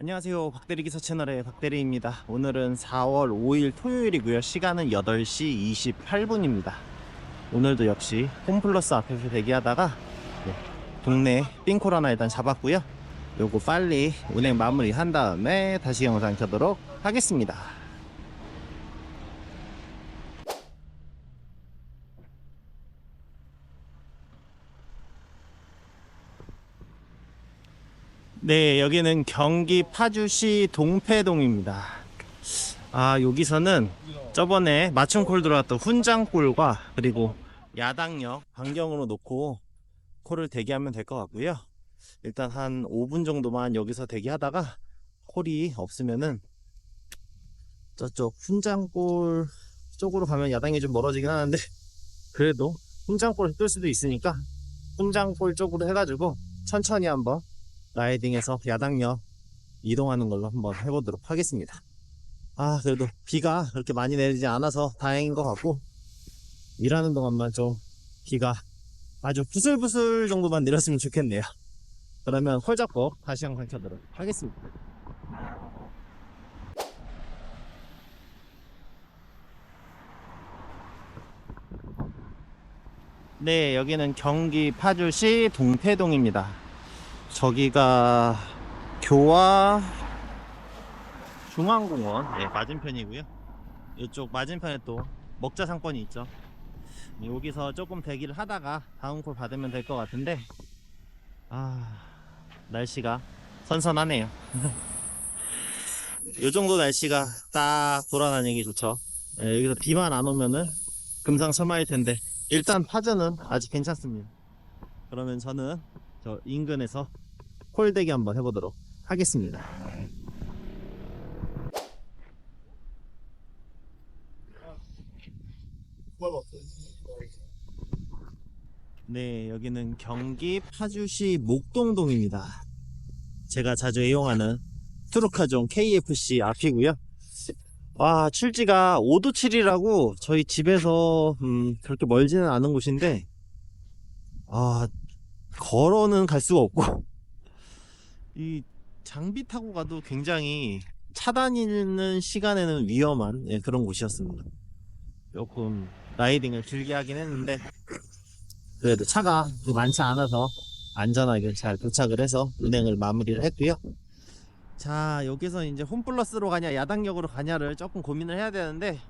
안녕하세요. 박대리 기사 채널의 박대리입니다. 오늘은 4월 5일 토요일이고요. 시간은 8시 28분입니다. 오늘도 역시 홈플러스 앞에서 대기하다가 네, 동네 삥콜 하나 일단 잡았고요. 요거 빨리 운행 마무리 한 다음에 다시 영상 켜도록 하겠습니다 네, 여기는 경기 파주시 동패동입니다. 아, 여기서는 저번에 맞춤콜 들어왔던 훈장골과 그리고 야당역 반경으로 놓고 콜을 대기하면 될 것 같고요. 일단 한 5분 정도만 여기서 대기하다가 콜이 없으면은 저쪽 훈장골 쪽으로 가면 야당이 좀 멀어지긴 하는데 그래도 훈장골을 뜰 수도 있으니까 훈장골 쪽으로 해가지고 천천히 한번 라이딩에서 야당역 이동하는 걸로 한번 해보도록 하겠습니다. 아, 그래도 비가 그렇게 많이 내리지 않아서 다행인 것 같고, 일하는 동안만 좀 비가 아주 부슬부슬 정도만 내렸으면 좋겠네요. 그러면 홀 잡고 다시 영상 켜도록 하겠습니다. 네, 여기는 경기 파주시 동태동입니다. 저기가 교화 중앙공원 네, 맞은편이고요. 이쪽 맞은편에 또 먹자 상권이 있죠. 네, 여기서 조금 대기를 하다가 다음 콜 받으면 될 것 같은데 아 날씨가 선선하네요. 이 정도 날씨가 딱 돌아다니기 좋죠. 네, 여기서 비만 안 오면은 금상첨화일 텐데 일단 파전은 아직 괜찮습니다. 그러면 저는 저 인근에서 콜대기 한번 해보도록 하겠습니다. 네, 여기는 경기 파주시 목동동입니다. 제가 자주 이용하는 트루카종 KFC 앞이고요. 와, 출지가 5도 7이라고 저희 집에서 음, 그렇게 멀지는 않은 곳인데 아, 걸어는 갈 수가 없고 이 장비 타고 가도 굉장히 차 다니는 시간에는 위험한 예, 그런 곳이었습니다. 조금 라이딩을 길게 하긴 했는데 그래도 차가 많지 않아서 안전하게 잘 도착을 해서 운행을 마무리를 했고요. 자 여기서 이제 홈플러스로 가냐 야당역으로 가냐를 조금 고민을 해야 되는데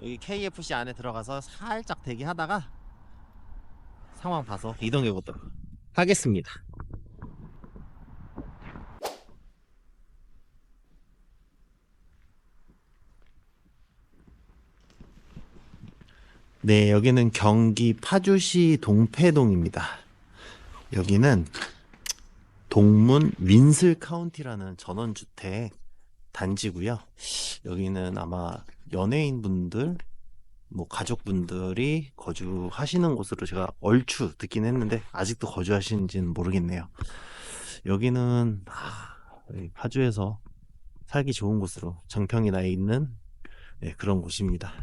여기 KFC 안에 들어가서 살짝 대기하다가 상황 봐서 이동해 보도록 하겠습니다. 네, 여기는 경기 파주시 동패동입니다. 여기는 동문 윈슬 카운티라는 전원주택 단지고요. 여기는 아마 연예인분들, 뭐 가족분들이 거주하시는 곳으로 제가 얼추 듣긴 했는데 아직도 거주하시는지는 모르겠네요. 여기는 아, 파주에서 살기 좋은 곳으로 정평이 나 있는 네, 그런 곳입니다.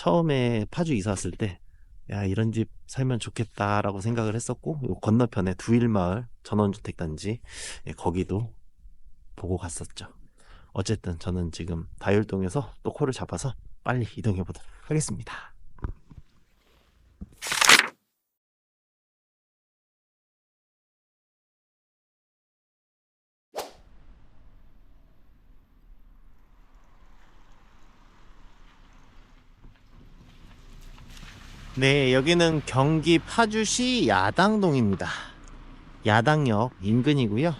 처음에 파주 이사 왔을 때, 야, 이런 집 살면 좋겠다라고 생각을 했었고, 요 건너편에 두일마을 전원주택단지, 예, 거기도 보고 갔었죠. 어쨌든 저는 지금 다율동에서 또 콜을 잡아서 빨리 이동해 보도록 하겠습니다. 네, 여기는 경기 파주시 야당동입니다. 야당역 인근이고요.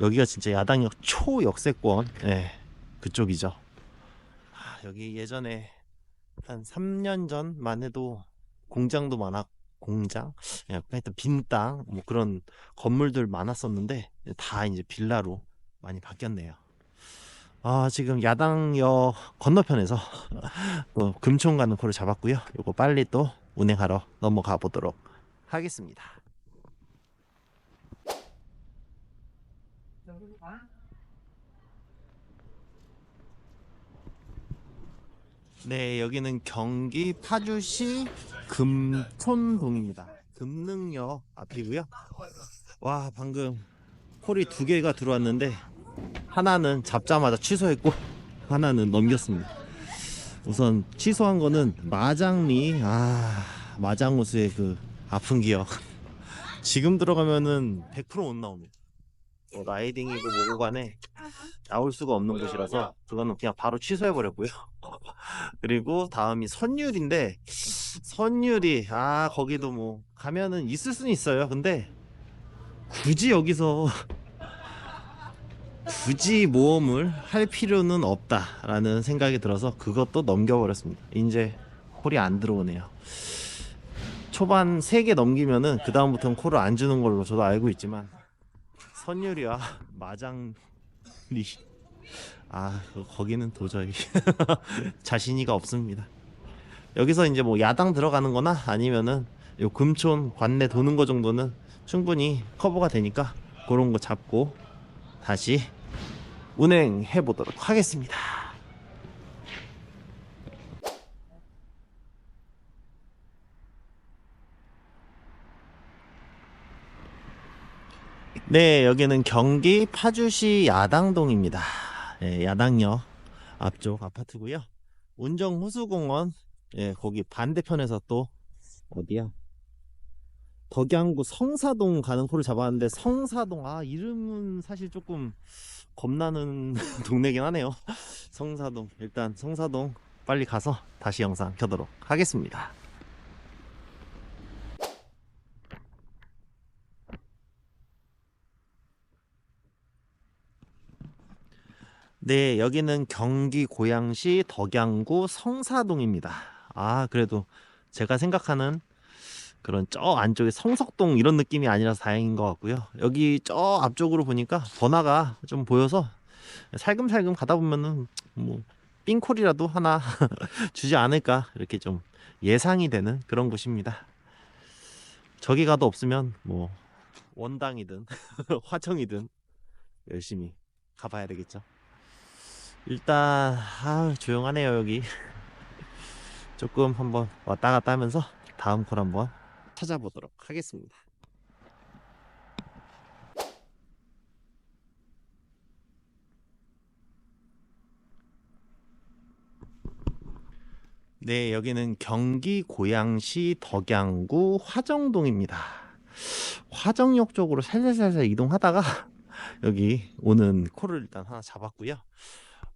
여기가 진짜 야당역 초역세권, 네, 그쪽이죠. 아, 여기 예전에 한 3년 전만 해도 공장도 많았, 공장? 예, 하여튼 빈 땅, 뭐 그런 건물들 많았었는데 다 이제 빌라로 많이 바뀌었네요. 아, 지금 야당역 건너편에서 어, 금총 가는 코를 잡았고요. 요거 빨리 또 운행하러 넘어가 보도록 하겠습니다. 네, 여기는 경기 파주시 금촌동입니다. 금능역 앞이고요. 와, 방금 콜이 두 개가 들어왔는데 하나는 잡자마자 취소했고 하나는 넘겼습니다. 우선 취소한 거는 마장리 아 마장호수의 그 아픈 기억 지금 들어가면은 100%못 나옵니다. 뭐 라이딩이고 뭐고 간에 나올 수가 없는 곳이라서 그거는 그냥 바로 취소해 버렸고요. 그리고 다음이 선율인데 선율이 아 거기도 뭐 가면은 있을 수는 있어요. 근데 굳이 여기서 굳이 모험을 할 필요는 없다라는 생각이 들어서 그것도 넘겨버렸습니다. 이제 콜이 안 들어오네요. 초반 3개 넘기면은 그 다음부터는 콜을 안 주는 걸로 저도 알고 있지만 선율이와 마장리 아 그- 거기는 도저히 자신이가 없습니다. 여기서 이제 뭐 야당 들어가는 거나 아니면은 요 금촌 관내 도는 거 정도는 충분히 커버가 되니까 그런 거 잡고 다시 운행해 보도록 하겠습니다. 네, 여기는 경기 파주시 야당동입니다. 예, 야당역 앞쪽 아파트고요. 운정 호수공원 예, 거기 반대편에서 또 어디야? 덕양구 성사동 가는 코를 잡았는데 성사동 아 이름은 사실 조금 겁나는 동네긴 하네요. 성사동 일단 성사동 빨리 가서 다시 영상 켜도록 하겠습니다. 네, 여기는 경기 고양시 덕양구 성사동입니다. 아, 그래도 제가 생각하는 그런 저 안쪽에 성석동 이런 느낌이 아니라서 다행인 것 같고요. 여기 저 앞쪽으로 보니까 번화가 좀 보여서 살금살금 가다 보면은 뭐 삥콜이라도 하나 주지 않을까 이렇게 좀 예상이 되는 그런 곳입니다. 저기 가도 없으면 뭐 원당이든 화정이든 열심히 가봐야 되겠죠. 일단 아 조용하네요 여기 조금 한번 왔다 갔다 하면서 다음 콜 한번 찾아보도록 하겠습니다. 네, 여기는 경기 고양시 덕양구 화정동입니다. 화정역 쪽으로 살살살살 이동하다가 여기 오는 콜을 일단 하나 잡았고요.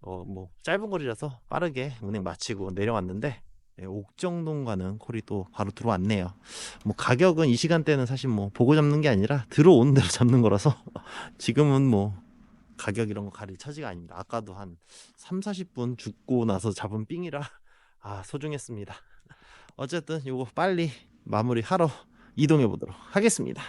어, 뭐 짧은 거리라서 빠르게 운행 마치고 내려왔는데 네, 옥정동 가는 콜이 또 바로 들어왔네요. 뭐 가격은 이 시간대는 사실 뭐 보고 잡는 게 아니라 들어오는 대로 잡는 거라서 지금은 뭐 가격 이런 거 가릴 처지가 아닙니다. 아까도 한 3, 40분 죽고 나서 잡은 삥이라 아 소중했습니다. 어쨌든 요거 빨리 마무리하러 이동해 보도록 하겠습니다.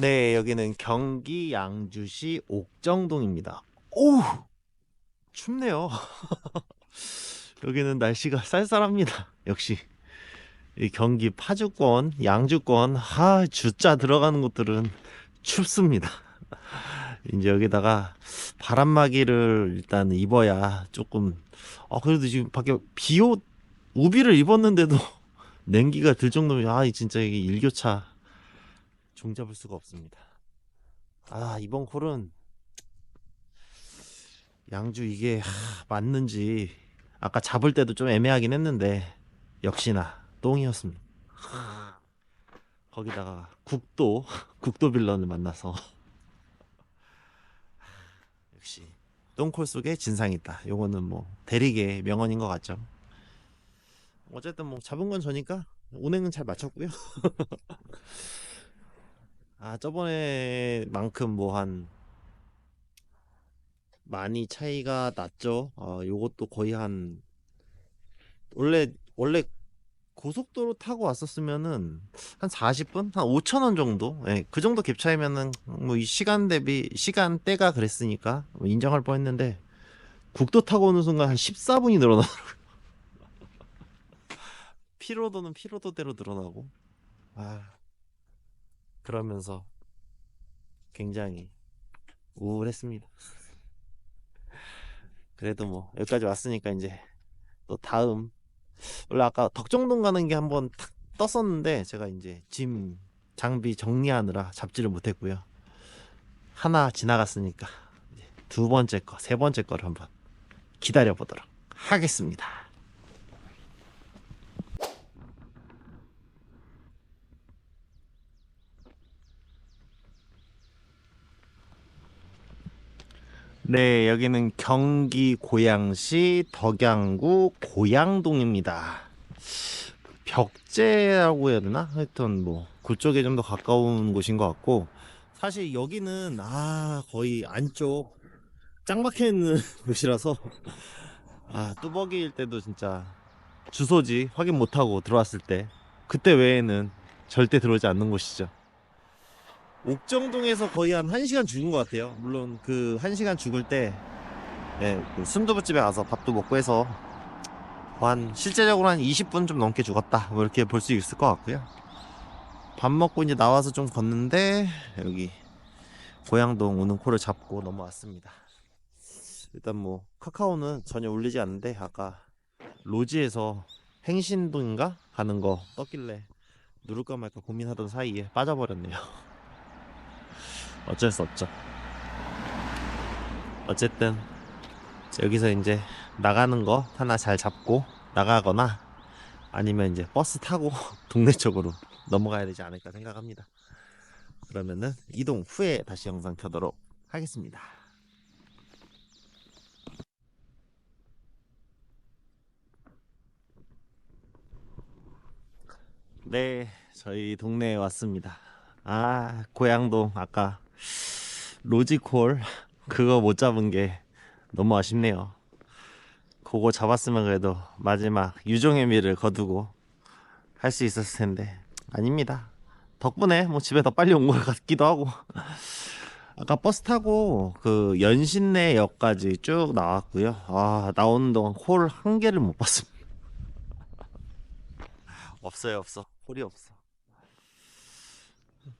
네, 여기는 경기 양주시 옥정동입니다. 오! 춥네요. 여기는 날씨가 쌀쌀합니다. 역시 이 경기 파주권, 양주권, 하 주자 들어가는 곳들은 춥습니다. 이제 여기다가 바람막이를 일단 입어야 조금 아 그래도 지금 밖에 비옷 우비를 입었는데도 냉기가 들 정도면 아 진짜 이게 일교차 종잡을 수가 없습니다. 아 이번 콜은 양주 이게 하, 맞는지 아까 잡을 때도 좀 애매하긴 했는데 역시나 똥이었습니다. 거기다가 국도 국도 빌런을 만나서 역시 똥콜 속에 진상이 있다. 요거는 뭐 대리계 명언인 것 같죠. 어쨌든 뭐 잡은 건 저니까 운행은 잘 마쳤고요. 아 저번에만큼 뭐 한 많이 차이가 났죠. 어, 요것도 거의 한 원래 원래 고속도로 타고 왔었으면은 한 40분, 한 5천 원 정도, 예, 그 정도 갭 차이면은 뭐 이 시간 대비 시간대가 그랬으니까 뭐 인정할 뻔했는데 국도 타고 오는 순간 한 14분이 늘어나더라고요. 피로도는 피로도대로 늘어나고, 아 그러면서 굉장히 우울했습니다. 그래도 뭐 여기까지 왔으니까 이제 또 다음 원래 아까 덕정동 가는 게 한번 탁 떴었는데 제가 이제 짐 장비 정리하느라 잡지를 못했고요. 하나 지나갔으니까 두 번째 거, 세 번째 거를 한번 기다려 보도록 하겠습니다. 네, 여기는 경기 고양시 덕양구 고양동입니다. 벽제라고 해야 되나? 하여튼 뭐 그쪽에 좀 더 가까운 곳인 것 같고 사실 여기는 아 거의 안쪽 짱 박혀 있는 곳이라서 아 뚜벅이일 때도 진짜 주소지 확인 못하고 들어왔을 때 그때 외에는 절대 들어오지 않는 곳이죠. 옥정동에서 거의 한 1시간 죽은 것 같아요. 물론 그 1시간 죽을 때 네, 그 순두부집에 가서 밥도 먹고 해서 한 실제적으로 한 20분 좀 넘게 죽었다. 뭐 이렇게 볼 수 있을 것 같고요. 밥 먹고 이제 나와서 좀 걷는데 여기 고양동 우는 코를 잡고 넘어왔습니다. 일단 뭐 카카오는 전혀 울리지 않는데 아까 로지에서 행신동인가 가는 거 떴길래 누를까 말까 고민하던 사이에 빠져버렸네요. 어쩔 수 없죠. 어쨌든 여기서 이제 나가는 거 하나 잘 잡고 나가거나 아니면 이제 버스 타고 동네 쪽으로 넘어가야 되지 않을까 생각합니다. 그러면은 이동 후에 다시 영상 켜도록 하겠습니다. 네, 저희 동네에 왔습니다. 아, 고양동 아까 로지콜 그거 못 잡은 게 너무 아쉽네요. 그거 잡았으면 그래도 마지막 유종의 미를 거두고 할 수 있었을 텐데 아닙니다. 덕분에 뭐 집에 더 빨리 온 것 같기도 하고 아까 버스 타고 그 연신내역까지 쭉 나왔고요. 아 나오는 동안 콜 한 개를 못 봤습니다. 없어요 없어 콜이 없어.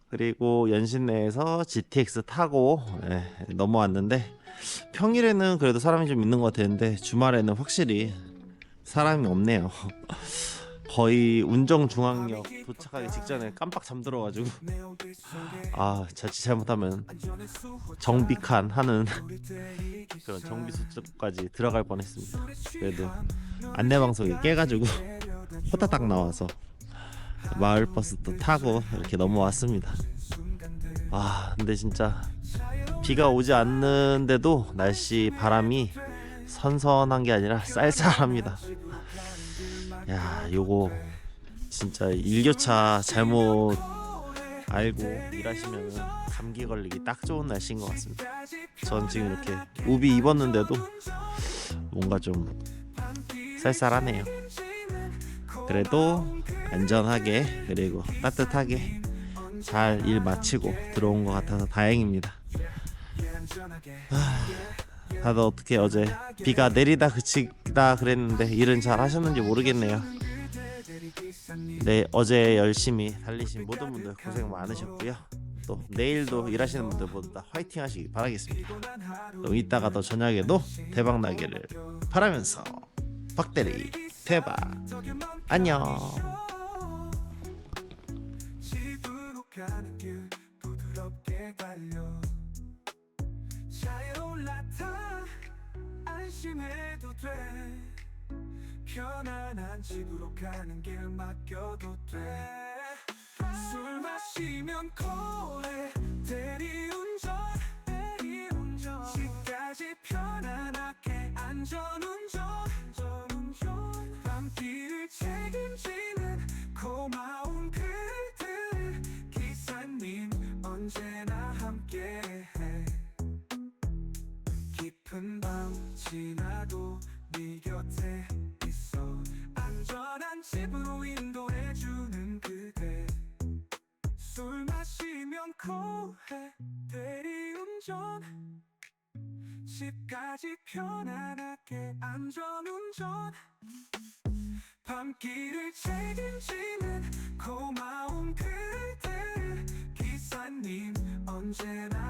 그리고 연신 내에서 GTX 타고 예, 넘어왔는데 평일에는 그래도 사람이 좀 있는 것 같았는데 주말에는 확실히 사람이 없네요. 거의 운정 중앙역 도착하기 직전에 깜빡 잠들어가지고 아 자칫 잘못하면 정비칸 하는 그런 정비소까지 들어갈 뻔했습니다. 그래도 안내 방송이 깨가지고 호타딱 나와서 마을버스 또 타고 이렇게 넘어왔습니다. 아 근데 진짜 비가 오지 않는데도 날씨 바람이 선선한 게 아니라 쌀쌀합니다. 야 요거 진짜 일교차 잘못 알고 일하시면 감기 걸리기 딱 좋은 날씨인 것 같습니다. 전 지금 이렇게 우비 입었는데도 뭔가 좀 쌀쌀하네요. 그래도 안전하게 그리고 따뜻하게 잘 일 마치고 들어온 것 같아서 다행입니다. 하, 다들 어떻게 어제 비가 내리다 그치다 그랬는데 일은 잘 하셨는지 모르겠네요. 네 어제 열심히 달리신 모든 분들 고생 많으셨고요. 또 내일도 일하시는 분들 모두 다 화이팅 하시기 바라겠습니다. 또 이따가도 저녁에도 대박 나기를 바라면서 박대리 대박 안녕. 올라타 안심해도 돼. 편안한 집으로 가는 길 맡겨도 돼 술 마시면 고해 대리운전 대리운전. 집까지 편안하게 안전운전 깊은 밤 지나도 네 곁에 있어. 안전한 집으로 인도해주는 그대. 술 마시면 고해 대리운전. 집까지 편안하게 안전운전. 밤길을 책임지는 고마운 그들 기사님 언제나